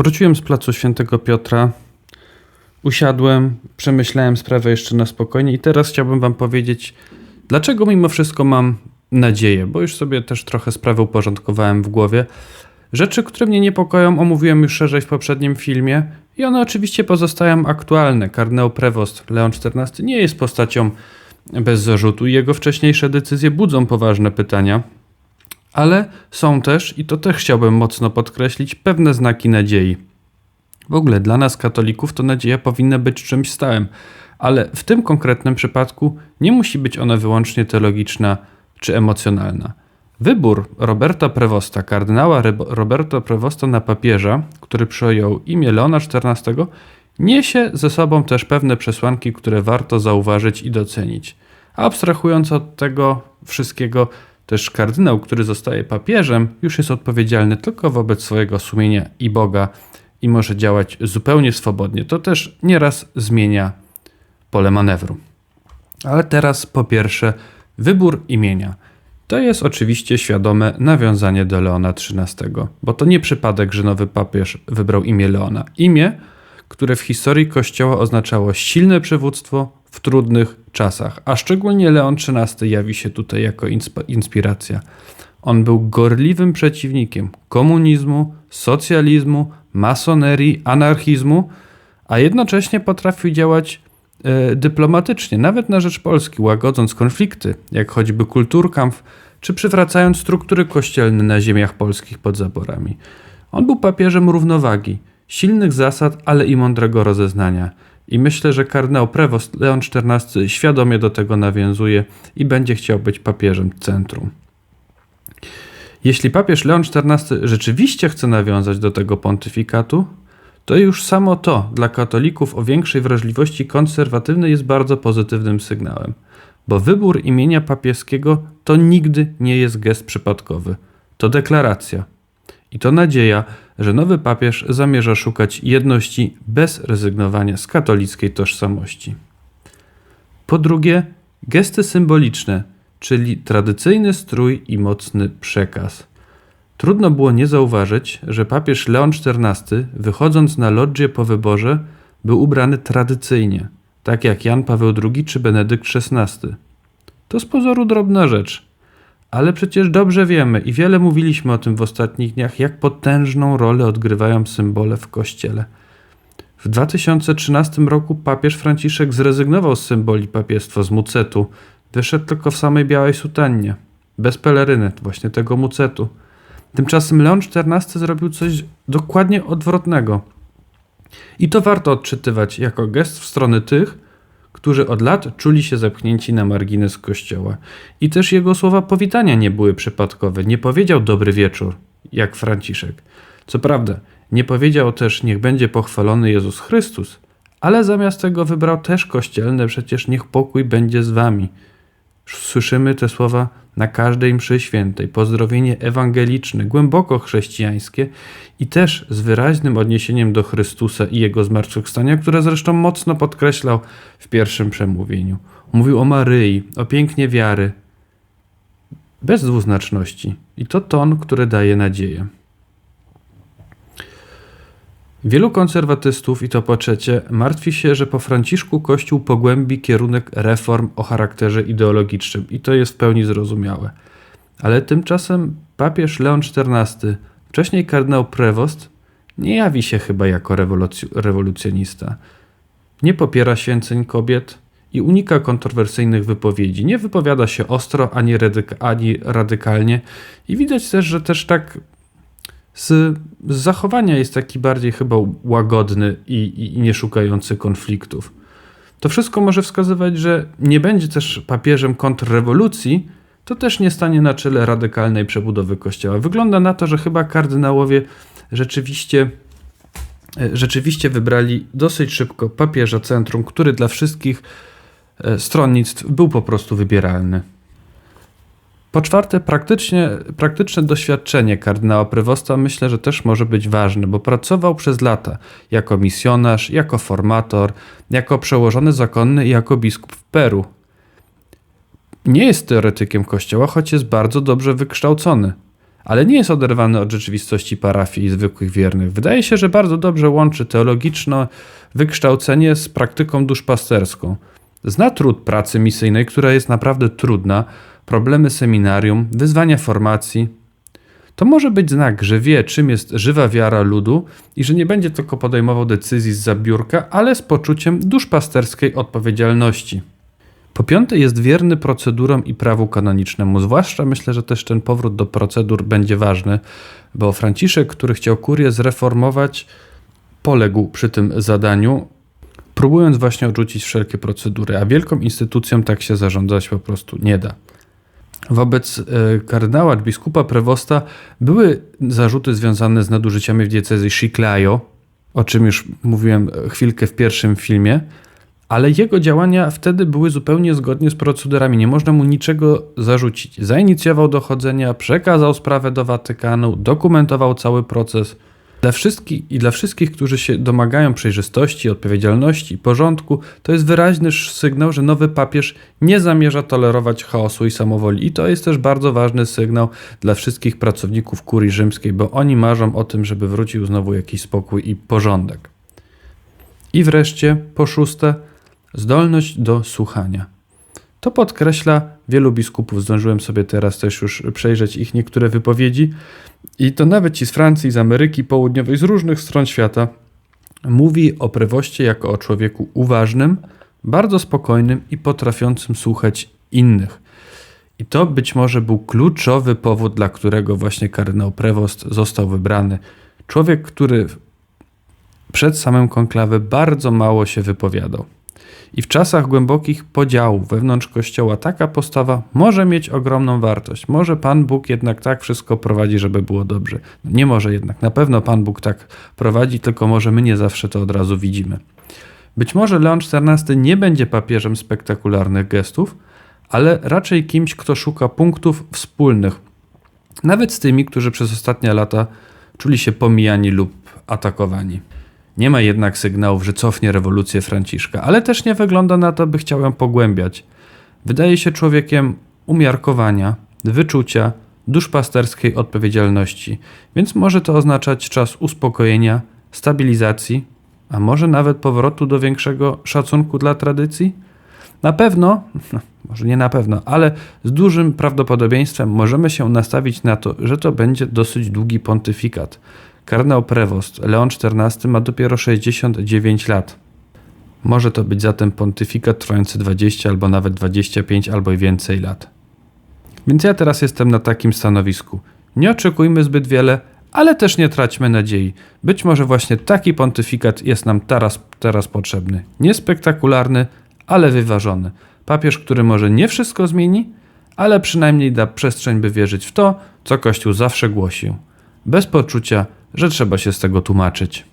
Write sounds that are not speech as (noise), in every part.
Wróciłem z placu Świętego Piotra, usiadłem, przemyślałem sprawę jeszcze na spokojnie i teraz chciałbym Wam powiedzieć, dlaczego mimo wszystko mam nadzieję, bo już sobie też trochę sprawę uporządkowałem w głowie. Rzeczy, które mnie niepokoją, omówiłem już szerzej w poprzednim filmie i one oczywiście pozostają aktualne. Kardynał Prewost Leon XIV nie jest postacią bez zarzutu i jego wcześniejsze decyzje budzą poważne pytania. Ale są też, i to też chciałbym mocno podkreślić, pewne znaki nadziei. W ogóle dla nas, katolików, to nadzieja powinna być czymś stałym, ale w tym konkretnym przypadku nie musi być ona wyłącznie teologiczna czy emocjonalna. Wybór Roberta Prewosta, kardynała Roberta Prewosta na papieża, który przyjął imię Leona XIV, niesie ze sobą też pewne przesłanki, które warto zauważyć i docenić. Abstrahując od tego wszystkiego, też kardynał, który zostaje papieżem, już jest odpowiedzialny tylko wobec swojego sumienia i Boga i może działać zupełnie swobodnie. To też nieraz zmienia pole manewru. Ale teraz po pierwsze, wybór imienia. To jest oczywiście świadome nawiązanie do Leona XIII, bo to nie przypadek, że nowy papież wybrał imię Leona. Imię, które w historii Kościoła oznaczało silne przywództwo w trudnych czasach, a szczególnie Leon XIII jawi się tutaj jako inspiracja. On był gorliwym przeciwnikiem komunizmu, socjalizmu, masonerii, anarchizmu, a jednocześnie potrafił działać e, dyplomatycznie, nawet na rzecz Polski, łagodząc konflikty, jak choćby Kulturkampf, czy przywracając struktury kościelne na ziemiach polskich pod zaborami. On był papieżem równowagi, silnych zasad, ale i mądrego rozeznania. I myślę, że kardynał Prewost Leon XIV świadomie do tego nawiązuje i będzie chciał być papieżem centrum. Jeśli papież Leon XIV rzeczywiście chce nawiązać do tego pontyfikatu, to już samo to dla katolików o większej wrażliwości konserwatywnej jest bardzo pozytywnym sygnałem, bo wybór imienia papieskiego to nigdy nie jest gest przypadkowy, to deklaracja. I to nadzieja, że nowy papież zamierza szukać jedności bez rezygnowania z katolickiej tożsamości. Po drugie, gesty symboliczne, czyli tradycyjny strój i mocny przekaz. Trudno było nie zauważyć, że papież Leon XIV, wychodząc na lodżię po wyborze, był ubrany tradycyjnie, tak jak Jan Paweł II czy Benedykt XVI. To z pozoru drobna rzecz, ale przecież dobrze wiemy i wiele mówiliśmy o tym w ostatnich dniach, jak potężną rolę odgrywają symbole w kościele. W 2013 roku papież Franciszek zrezygnował z symboli papiestwa, z mucetu. Wyszedł tylko w samej białej sutannie, bez peleryny, właśnie tego mucetu. Tymczasem Leon XIV zrobił coś dokładnie odwrotnego. I to warto odczytywać jako gest w stronę tych, którzy od lat czuli się zepchnięci na margines kościoła. I też jego słowa powitania nie były przypadkowe. Nie powiedział dobry wieczór, jak Franciszek. Co prawda, nie powiedział też niech będzie pochwalony Jezus Chrystus, ale zamiast tego wybrał też kościelne przecież niech pokój będzie z wami. Słyszymy te słowa na każdej mszy świętej, pozdrowienie ewangeliczne, głęboko chrześcijańskie i też z wyraźnym odniesieniem do Chrystusa i Jego zmartwychwstania, które zresztą mocno podkreślał w pierwszym przemówieniu. Mówił o Maryi, o pięknie wiary, bez dwuznaczności. I to ton, który daje nadzieję. Wielu konserwatystów, i to po trzecie, martwi się, że po Franciszku Kościół pogłębi kierunek reform o charakterze ideologicznym, i to jest w pełni zrozumiałe. Ale tymczasem papież Leon XIV, wcześniej kardynał Prevost, nie jawi się chyba jako rewolucjonista. Nie popiera święceń kobiet i unika kontrowersyjnych wypowiedzi. Nie wypowiada się ostro ani, ani radykalnie, i widać też, że też tak z, zachowania jest taki bardziej chyba łagodny i, i, i nie szukający konfliktów. To wszystko może wskazywać, że nie będzie też papieżem kontrrewolucji, to też nie stanie na czele radykalnej przebudowy kościoła. Wygląda na to, że chyba kardynałowie rzeczywiście, e, rzeczywiście wybrali dosyć szybko papieża centrum, który dla wszystkich e, stronnictw był po prostu wybieralny. Po czwarte, praktycznie, praktyczne doświadczenie kardynała Prywosta myślę, że też może być ważne, bo pracował przez lata jako misjonarz, jako formator, jako przełożony zakonny i jako biskup w Peru. Nie jest teoretykiem kościoła, choć jest bardzo dobrze wykształcony. ale nie jest oderwany od rzeczywistości parafii i zwykłych wiernych. Wydaje się, że bardzo dobrze łączy teologiczne wykształcenie z praktyką duszpasterską. Zna trud pracy misyjnej, która jest naprawdę trudna, problemy seminarium, wyzwania formacji. To może być znak, że wie, czym jest żywa wiara ludu i że nie będzie tylko podejmował decyzji z zabiórka, ale z poczuciem duszpasterskiej odpowiedzialności. Po piąte, jest wierny procedurom i prawu kanonicznemu. Zwłaszcza myślę, że też ten powrót do procedur będzie ważny, bo Franciszek, który chciał kurię zreformować, poległ przy tym zadaniu, próbując właśnie odrzucić wszelkie procedury, a wielką instytucją tak się zarządzać po prostu nie da. Wobec e, kardynała, biskupa Prewosta były zarzuty związane z nadużyciami w diecezji Chiclayo, o czym już mówiłem chwilkę w pierwszym filmie, ale jego działania wtedy były zupełnie zgodnie z procedurami. Nie można mu niczego zarzucić. Zainicjował dochodzenia, przekazał sprawę do Watykanu, dokumentował cały proces. Dla wszystkich i dla wszystkich, którzy się domagają przejrzystości, odpowiedzialności i porządku, to jest wyraźny sygnał, że nowy papież nie zamierza tolerować chaosu i samowoli. I to jest też bardzo ważny sygnał dla wszystkich pracowników kurii rzymskiej, bo oni marzą o tym, żeby wrócił znowu jakiś spokój i porządek. I wreszcie, po szóste, zdolność do słuchania. To podkreśla wielu biskupów. Zdążyłem sobie teraz też już przejrzeć ich niektóre wypowiedzi. I to nawet ci z Francji, z Ameryki Południowej, z różnych stron świata, mówi o prewoście jako o człowieku uważnym, bardzo spokojnym i potrafiącym słuchać innych. I to być może był kluczowy powód, dla którego właśnie kardynał Prewost został wybrany. Człowiek, który przed samym konklawę bardzo mało się wypowiadał. I w czasach głębokich podziałów wewnątrz Kościoła taka postawa może mieć ogromną wartość. Może Pan Bóg jednak tak wszystko prowadzi, żeby było dobrze. Nie może jednak. Na pewno Pan Bóg tak prowadzi, tylko może my nie zawsze to od razu widzimy. Być może Leon XIV nie będzie papieżem spektakularnych gestów, ale raczej kimś, kto szuka punktów wspólnych. Nawet z tymi, którzy przez ostatnie lata czuli się pomijani lub atakowani. Nie ma jednak sygnałów, że cofnie rewolucję Franciszka, ale też nie wygląda na to, by chciał ją pogłębiać. Wydaje się człowiekiem umiarkowania, wyczucia, duszpasterskiej odpowiedzialności, więc może to oznaczać czas uspokojenia, stabilizacji, a może nawet powrotu do większego szacunku dla tradycji? Na pewno, (laughs) no, może nie na pewno, ale z dużym prawdopodobieństwem możemy się nastawić na to, że to będzie dosyć długi pontyfikat. Kardynał Prewost Leon XIV ma dopiero 69 lat. Może to być zatem pontyfikat trwający 20 albo nawet 25 albo i więcej lat. Więc ja teraz jestem na takim stanowisku. Nie oczekujmy zbyt wiele, ale też nie traćmy nadziei. Być może właśnie taki pontyfikat jest nam teraz, teraz potrzebny. Niespektakularny, ale wyważony. Papież, który może nie wszystko zmieni, ale przynajmniej da przestrzeń, by wierzyć w to, co Kościół zawsze głosił. Bez poczucia, że trzeba się z tego tłumaczyć.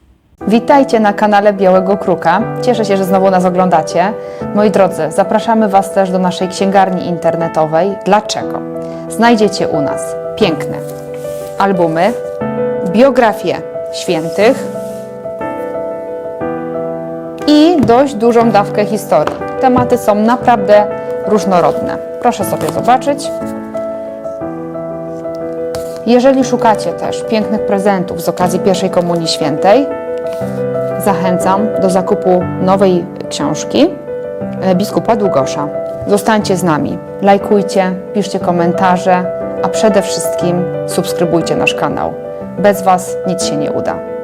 Witajcie na kanale Białego Kruka. Cieszę się, że znowu nas oglądacie. Moi drodzy, zapraszamy Was też do naszej księgarni internetowej. Dlaczego? Znajdziecie u nas piękne albumy, biografie świętych i dość dużą dawkę historii. Tematy są naprawdę różnorodne. Proszę sobie zobaczyć. Jeżeli szukacie też pięknych prezentów z okazji pierwszej Komunii Świętej, zachęcam do zakupu nowej książki biskupa Długosza. Zostańcie z nami, lajkujcie, piszcie komentarze, a przede wszystkim subskrybujcie nasz kanał. Bez Was nic się nie uda.